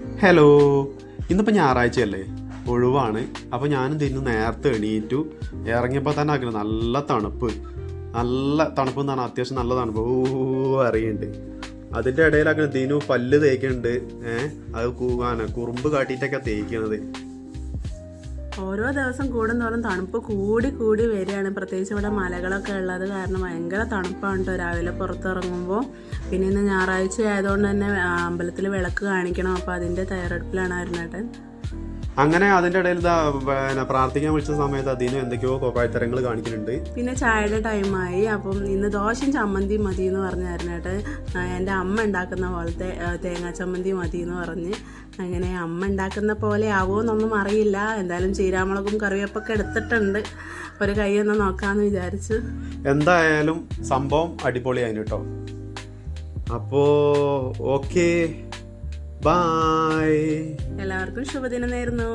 Hello ഇന്നിപ്പോൾ ഞായറാഴ്ചയല്ലേ? ഒഴിവാണ്. അപ്പോൾ ഞാനിത് ഇന്ന് നേരത്തെ എണീറ്റു. ഇറങ്ങിയപ്പോൾ തന്നെ ആക്കുന്നത് നല്ല തണുപ്പ്. നല്ല തണുപ്പ് എന്നാണ് അത്യാവശ്യം നല്ല തണുപ്പ്. ഓ അറിയുന്നുണ്ട് അതിന്റെ ഇടയിലാക്കണം ദിനു പല്ല് തേക്കുന്നുണ്ട് ഏഹ് അത് കൂവാന. കുറുമ്പ് കാട്ടിയിട്ടൊക്കെ തേക്കണത്. ഓരോ ദിവസം കൂടുന്തോറും തണുപ്പ് കൂടി കൂടി വരികയാണ്. പ്രത്യേകിച്ച് ഇവിടെ മലകളൊക്കെ ഉള്ളത് കാരണം ഭയങ്കര തണുപ്പാണ് കേട്ടോ രാവിലെ പുറത്തിറങ്ങുമ്പോൾ. പിന്നെ ഇന്ന് ഞായറാഴ്ച ആയതുകൊണ്ട് തന്നെ അമ്പലത്തിൽ വിളക്ക് കാണിക്കണം. അപ്പോൾ അതിന്റെ തയ്യാറെടുപ്പിലാണ് അരുണേട്ടൻ. അങ്ങനെ അതിന്റെ ഇടയിൽ പിന്നെ പ്രാർത്ഥിക്കാൻ വിളിച്ച സമയത്ത് അതിന് എന്തൊക്കെയോ കോപ്പായത്തരങ്ങൾ കാണിക്കുന്നുണ്ട്. പിന്നെ ചായയുടെ ടൈമായി അപ്പം ഇന്ന് ദോശയും ചമ്മന്തി മതി എന്ന് പറഞ്ഞായിരുന്നേട്ട് എന്റെ അമ്മ ഉണ്ടാക്കുന്ന പോലത്തെ തേങ്ങാ ചമ്മന്തി മതി എന്ന് പറഞ്ഞ് അങ്ങനെ അമ്മ ഉണ്ടാക്കുന്ന പോലെ ആവുമെന്നൊന്നും അറിയില്ല. എന്തായാലും ചീരാമുളകും കറിവേപ്പൊക്കെ എടുത്തിട്ടുണ്ട്. ഒരു കൈ ഒന്ന് നോക്കാമെന്ന് വിചാരിച്ചു. എന്തായാലും സംഭവം അടിപൊളിയായിരുന്നു കേട്ടോ. അപ്പോൾ ഓക്കെ ബായ് എല്ലാവർക്കും ശുഭദിനം നേരുന്നു.